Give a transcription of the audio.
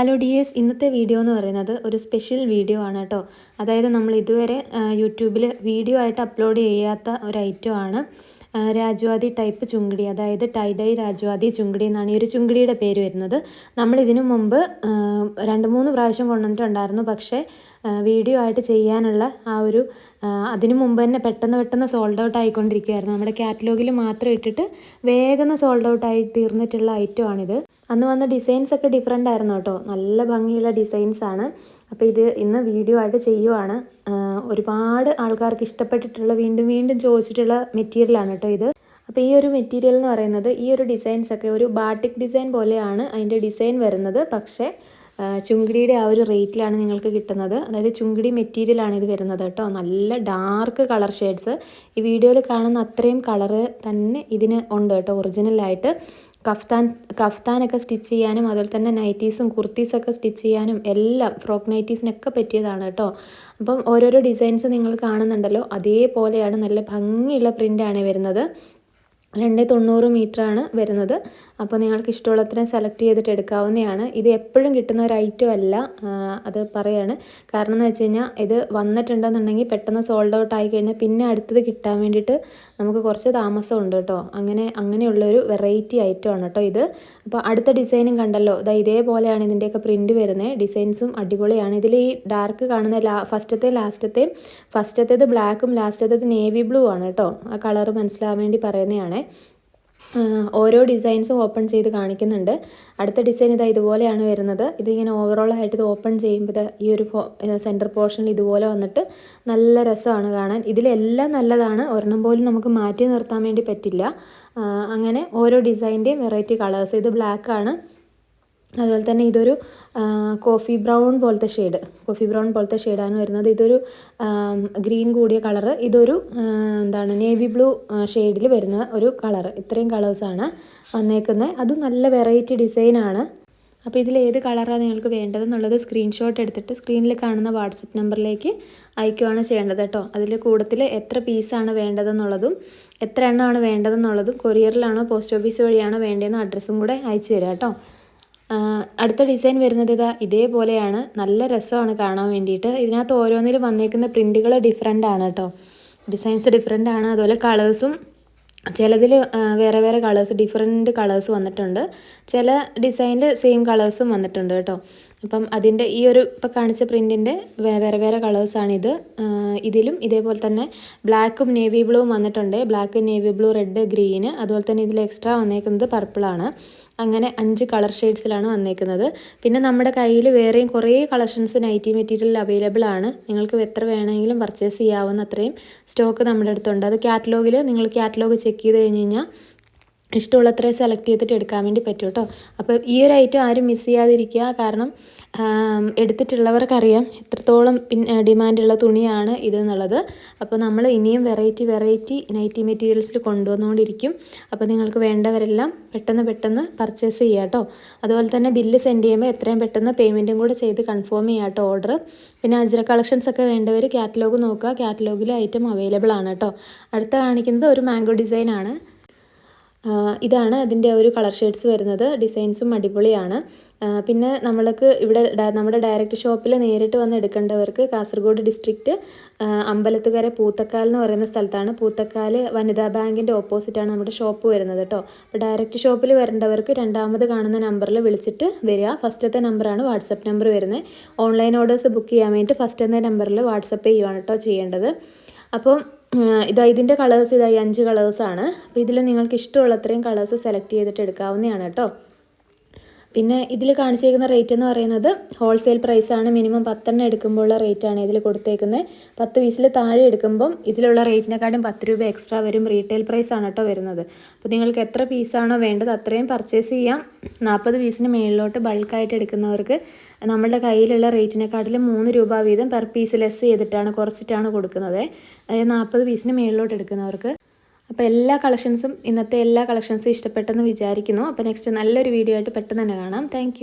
Hello dears ഇന്നത്തെ video എന്ന് പറയുന്നത് ഒരു സ്പെഷ്യൽ വീഡിയോ ആണ് കേട്ടോ. അതായത് നമ്മൾ ഇതുവരെ യൂട്യൂബിൽ വീഡിയോ ആയിട്ട് അപ്ലോഡ് ചെയ്യാത്ത ഒരു ഐറ്റം ആണ് രാജുവാദി ടൈപ്പ് ചുങ്കിടി. അതായത് ടൈഡൈ രാജവാദി ചുങ്കിടി എന്നാണ് ഈ ഒരു ചുങ്കിടിയുടെ പേര് വരുന്നത്. നമ്മൾ ഇതിനു മുമ്പ് രണ്ട് മൂന്ന് പ്രാവശ്യം കൊണ്ടുവന്നിട്ടുണ്ടായിരുന്നു. പക്ഷേ വീഡിയോ ആയിട്ട് ചെയ്യാനുള്ള ആ ഒരു അതിനു മുമ്പ് തന്നെ പെട്ടെന്ന് പെട്ടെന്ന് സോൾഡ് ഔട്ട് ആയിക്കൊണ്ടിരിക്കുകയായിരുന്നു. നമ്മുടെ കാറ്റലോഗിൽ മാത്രം ഇട്ടിട്ട് വേഗം സോൾഡ് ഔട്ട് ആയി തീർന്നിട്ടുള്ള ഐറ്റം ആണിത്. അന്ന് വന്ന ഡിസൈൻസ് ഒക്കെ ഡിഫറെന്റ് ആയിരുന്നു കേട്ടോ. നല്ല ഭംഗിയുള്ള ഡിസൈൻസ് ആണ്. അപ്പോൾ ഇത് ഇന്ന് വീഡിയോ ആയിട്ട് ചെയ്യുവാണ്. ഒരുപാട് ആൾക്കാർക്ക് ഇഷ്ടപ്പെട്ടിട്ടുള്ള വീണ്ടും വീണ്ടും ചോദിച്ചിട്ടുള്ള മെറ്റീരിയലാണ് കേട്ടോ ഇത്. അപ്പോൾ ഈ ഒരു മെറ്റീരിയൽ എന്ന് പറയുന്നത് ഈ ഒരു ഡിസൈൻസ് ഒക്കെ ഒരു ബാട്ടിക് ഡിസൈൻ പോലെയാണ് അതിന്റെ ഡിസൈൻ വരുന്നത്. പക്ഷേ ചുങ്കിടിയുടെ ആ ഒരു റേറ്റിലാണ് നിങ്ങൾക്ക് കിട്ടുന്നത്. അതായത് ചുങ്കിടി മെറ്റീരിയലാണ് ഇത് വരുന്നത് കേട്ടോ. നല്ല ഡാർക്ക് കളർ ഷെയ്ഡ്സ് ഈ വീഡിയോയിൽ കാണുന്ന അത്രയും കളറ് തന്നെ ഇതിന് ഉണ്ട് കേട്ടോ ഒറിജിനലായിട്ട് കഫ്താൻ കഫ്താനൊക്കെ സ്റ്റിച്ച് ചെയ്യാനും അതുപോലെ തന്നെ നൈറ്റീസും കുർത്തീസൊക്കെ സ്റ്റിച്ച് ചെയ്യാനും എല്ലാം ഫ്രോക്ക് നൈറ്റീസിനൊക്കെ പറ്റിയതാണ് കേട്ടോ. അപ്പം ഓരോരോ ഡിസൈൻസ് നിങ്ങൾ കാണുന്നുണ്ടല്ലോ അതേപോലെയാണ് നല്ല ഭംഗിയുള്ള പ്രിന്റാണ് വരുന്നത്. രണ്ട് തൊണ്ണൂറ് ആണ് വരുന്നത്. അപ്പോൾ നിങ്ങൾക്ക് ഇഷ്ടമുള്ളത്രയും സെലക്ട് ചെയ്തിട്ട് എടുക്കാവുന്നതാണ്. ഇത് എപ്പോഴും കിട്ടുന്ന ഒരു ഐറ്റം അല്ല അത് പറയാണ്. കാരണം എന്ന് വെച്ച് കഴിഞ്ഞാൽ ഇത് വന്നിട്ടുണ്ടെന്നുണ്ടെങ്കിൽ പെട്ടെന്ന് സോൾഡ് ഔട്ട് ആയി കഴിഞ്ഞാൽ പിന്നെ അടുത്തത് കിട്ടാൻ വേണ്ടിയിട്ട് നമുക്ക് കുറച്ച് താമസമുണ്ട് കേട്ടോ. അങ്ങനെ അങ്ങനെയുള്ളൊരു വെറൈറ്റി ഐറ്റം ആണ് കേട്ടോ ഇത്. അപ്പോൾ അടുത്ത ഡിസൈനും കണ്ടല്ലോ. ഇതാ ഇതേപോലെയാണ് ഇതിന്റെയൊക്കെ പ്രിന്റ് വരുന്നത്. ഡിസൈൻസും അടിപൊളിയാണ്. ഇതിൽ ഈ ഡാർക്ക് കാണുന്ന ലാ ഫസ്റ്റത്തെ ലാസ്റ്റത്തെ ഫസ്റ്റത്തേത് ബ്ലാക്കും ലാസ്റ്റത്തേത് നേവി ബ്ലൂ ആണ് കേട്ടോ. ആ കളറ് മനസ്സിലാവാൻ വേണ്ടി പറയുന്നതാണ്. ആഹ് ഓരോ ഡിസൈൻസും ഓപ്പൺ ചെയ്ത് കാണിക്കുന്നുണ്ട്. അടുത്ത ഡിസൈൻ ഇതാ ഇതുപോലെയാണ് വരുന്നത്. ഇതിങ്ങനെ ഓവറോൾ ആയിട്ട് ഇത് ഓപ്പൺ ചെയ്യുമ്പോൾ ഈ ഒരു സെന്റർ പോർഷനിൽ ഇതുപോലെ വന്നിട്ട് നല്ല രസമാണ് കാണാൻ. ഇതിലെല്ലാം നല്ലതാണ്. ഒരെണ്ണം പോലും നമുക്ക് മാറ്റി നിർത്താൻ വേണ്ടി പറ്റില്ല. അങ്ങനെ ഓരോ ഡിസൈന്റെയും വെറൈറ്റി കളേഴ്സ് ഇത് ബ്ലാക്കാണ് അതുപോലെ തന്നെ ഇതൊരു കോഫി ബ്രൗൺ പോലത്തെ ഷെയ്ഡ് കോഫി ബ്രൗൺ പോലത്തെ ഷെയ്ഡാണ് വരുന്നത്. ഇതൊരു ഗ്രീൻ കൂടിയ കളറ് ഇതൊരു എന്താണ് നേവി ബ്ലൂ ഷെയ്ഡിൽ വരുന്ന ഒരു കളറ് ഇത്രയും കളേഴ്സാണ് വന്നേക്കുന്നത് അത് നല്ല വെറൈറ്റി ഡിസൈനാണ് അപ്പോൾ ഇതിൽ ഏത് കളറാണ് നിങ്ങൾക്ക് വേണ്ടതെന്നുള്ളത് സ്ക്രീൻഷോട്ട് എടുത്തിട്ട് സ്ക്രീനിൽ കാണുന്ന വാട്സപ്പ് നമ്പറിലേക്ക് അയക്കുകയാണ് ചെയ്യേണ്ടത് കേട്ടോ. അതിൽ കൂടുതൽ എത്ര പീസാണ് വേണ്ടതെന്നുള്ളതും എത്ര എണ്ണമാണ് വേണ്ടതെന്നുള്ളതും കൊറിയറിലാണോ പോസ്റ്റ് ഓഫീസ് വഴിയാണോ വേണ്ടതെന്നും അഡ്രസ്സും കൂടെ അയച്ചു തരാം കേട്ടോ. അടുത്ത ഡിസൈൻ വരുന്നത് ഇതാ ഇതേപോലെയാണ്. നല്ല രസമാണ് കാണാൻ വേണ്ടിയിട്ട്. ഇതിനകത്ത് ഓരോന്നിലും വന്നേക്കുന്ന പ്രിന്റുകൾ ഡിഫറെന്റ് ആണ് കേട്ടോ ഡിസൈൻസ് ഡിഫറെന്റ് ആണ്. അതുപോലെ കളേഴ്സും ചിലതിൽ വേറെ വേറെ കളേഴ്സ് ഡിഫറെന്റ് കളേഴ്സ് വന്നിട്ടുണ്ട്. ചില ഡിസൈനിൽ സെയിം കളേഴ്സും വന്നിട്ടുണ്ട് കേട്ടോ അപ്പം അതിന്റെ ഈ ഒരു ഇപ്പോൾ കാണിച്ച പ്രിന്റിന്റെ വേറെ വേറെ കളേഴ്സാണിത് ഇതിലും ഇതേപോലെ തന്നെ ബ്ലാക്കും നേവി ബ്ലൂവും വന്നിട്ടുണ്ട്. Black navy blue red green അതുപോലെ തന്നെ ഇതിൽ എക്സ്ട്രാ വന്നേക്കുന്നത് പർപ്പിളാണ് അങ്ങനെ അഞ്ച് കളർ ഷെയ്ഡ്സിലാണ് വന്നേക്കുന്നത്. പിന്നെ നമ്മുടെ കയ്യിൽ വേറെയും കുറേ കളക്ഷൻസ് നൈറ്റി മെറ്റീരിയൽ അവൈലബിൾ ആണ്. നിങ്ങൾക്ക് എത്ര വേണമെങ്കിലും പർച്ചേസ് ചെയ്യാവുന്ന അത്രയും സ്റ്റോക്ക് നമ്മുടെ അടുത്തുണ്ട്. അത് കാറ്റലോഗിൽ നിങ്ങൾ കാറ്റലോഗ് ചെക്ക് ചെയ്ത് കഴിഞ്ഞ് കഴിഞ്ഞാൽ ഇഷ്ടമുള്ളത്രയും സെലക്ട് ചെയ്തിട്ട് എടുക്കാൻ വേണ്ടി പറ്റും കേട്ടോ അപ്പോൾ ഈ ഒരു ഐറ്റം ആരും മിസ് ചെയ്യാതിരിക്കുക. കാരണം എടുത്തിട്ടുള്ളവർക്കറിയാം എത്രത്തോളം പിന്നെ ഡിമാൻഡുള്ള തുണിയാണ് ഇതെന്നുള്ളത്. അപ്പോൾ നമ്മൾ ഇനിയും വെറൈറ്റി വെറൈറ്റി നൈറ്റി മെറ്റീരിയൽസിൽ കൊണ്ടുവന്നുകൊണ്ടിരിക്കും. അപ്പോൾ നിങ്ങൾക്ക് വേണ്ടവരെല്ലാം പെട്ടെന്ന് പെട്ടെന്ന് പർച്ചേസ് ചെയ്യുക കേട്ടോ അതുപോലെ തന്നെ ബില്ല് സെൻഡ് ചെയ്യുമ്പോൾ എത്രയും പെട്ടെന്ന് പേയ്മെന്റും കൂടെ ചെയ്ത് കൺഫേം ചെയ്യുക കേട്ടോ ഓർഡർ പിന്നെ അജ്ര കളക്ഷൻസ് ഒക്കെ വേണ്ടവർ കാറ്റലോഗ് നോക്കുക. കാറ്റലോഗിലെ ഐറ്റം അവൈലബിൾ ആണ് കേട്ടോ അടുത്ത കാണിക്കുന്നത് ഒരു മാംഗോ ഡിസൈൻ ആണ്. ഇതാണ് അതിന്റെ ഒരു കളർ ഷെയ്ഡ്സ് വരുന്നത്. ഡിസൈൻസും അടിപൊളിയാണ്. പിന്നെ നമ്മൾക്ക് ഇവിടെ നമ്മുടെ ഡയറക്റ്റ് ഷോപ്പിൽ നേരിട്ട് വന്ന് എടുക്കേണ്ടവർക്ക് കാസർഗോഡ് ഡിസ്ട്രിക്റ്റ് അമ്പലത്തുകര പൂത്തക്കാൽ എന്ന് പറയുന്ന സ്ഥലത്താണ്. പൂത്തക്കാൽ വനിതാ ബാങ്കിന്റെ ഓപ്പോസിറ്റാണ് നമ്മുടെ ഷോപ്പ് വരുന്നത് കേട്ടോ അപ്പോൾ ഡയറക്റ്റ് ഷോപ്പിൽ വരേണ്ടവർക്ക് രണ്ടാമത് കാണുന്ന നമ്പറിൽ വിളിച്ചിട്ട് വരിക. ഫസ്റ്റത്തെ നമ്പറാണ് വാട്സപ്പ് നമ്പർ വരുന്നത്. ഓൺലൈൻ ഓർഡേഴ്സ് ബുക്ക് ചെയ്യാൻ വേണ്ടിയിട്ട് ഫസ്റ്റ് എന്ന നമ്പറിൽ വാട്സപ്പ് ചെയ്യുവാണ് കേട്ടോ ചെയ്യേണ്ടത്. അപ്പം ഇതാ ഇതിന്റെ കളേഴ്സ് ഇതായി അഞ്ച് കളേഴ്സാണ് അപ്പോൾ ഇതിൽ നിങ്ങൾക്ക് ഇഷ്ടമുള്ള അത്രയും കളേഴ്സ് സെലക്ട് ചെയ്തിട്ട് എടുക്കാവുന്നതാണ് കേട്ടോ. പിന്നെ ഇതിൽ കാണിച്ചേക്കുന്ന റേറ്റ് എന്ന് പറയുന്നത് ഹോൾസെയിൽ പ്രൈസാണ് മിനിമം പത്തെണ്ണം എടുക്കുമ്പോഴുള്ള റേറ്റാണ് ഇതിൽ കൊടുത്തേക്കുന്നത്. പത്ത് പീസിൽ താഴെ എടുക്കുമ്പം ഇതിലുള്ള റേറ്റിനെക്കാട്ടും പത്ത് രൂപ എക്സ്ട്രാ വരും റീറ്റെയിൽ പ്രൈസാണ് കേട്ടോ വരുന്നത്. അപ്പോൾ നിങ്ങൾക്ക് എത്ര പീസാണോ വേണ്ടത് അത്രയും പർച്ചേസ് ചെയ്യാം. നാൽപ്പത് പീസിന് മേളിലോട്ട് ബൾക്കായിട്ട് എടുക്കുന്നവർക്ക് നമ്മളുടെ കയ്യിലുള്ള റേറ്റിനെക്കാട്ടിലും മൂന്ന് രൂപ വീതം പെർ പീസ് ലെസ് ചെയ്തിട്ടാണ് കുറച്ചിട്ടാണ് കൊടുക്കുന്നത്. നാൽപ്പത് പീസിന് മേളിലോട്ട് എടുക്കുന്നവർക്ക് അപ്പോൾ എല്ലാ കളക്ഷൻസും ഇന്നത്തെ എല്ലാ കളക്ഷൻസും ഇഷ്ടപ്പെട്ടെന്ന് വിചാരിക്കുന്നു. അപ്പോൾ നെക്സ്റ്റ് നല്ലൊരു വീഡിയോ ആയിട്ട് പെട്ടെന്ന് തന്നെ കാണാം. താങ്ക്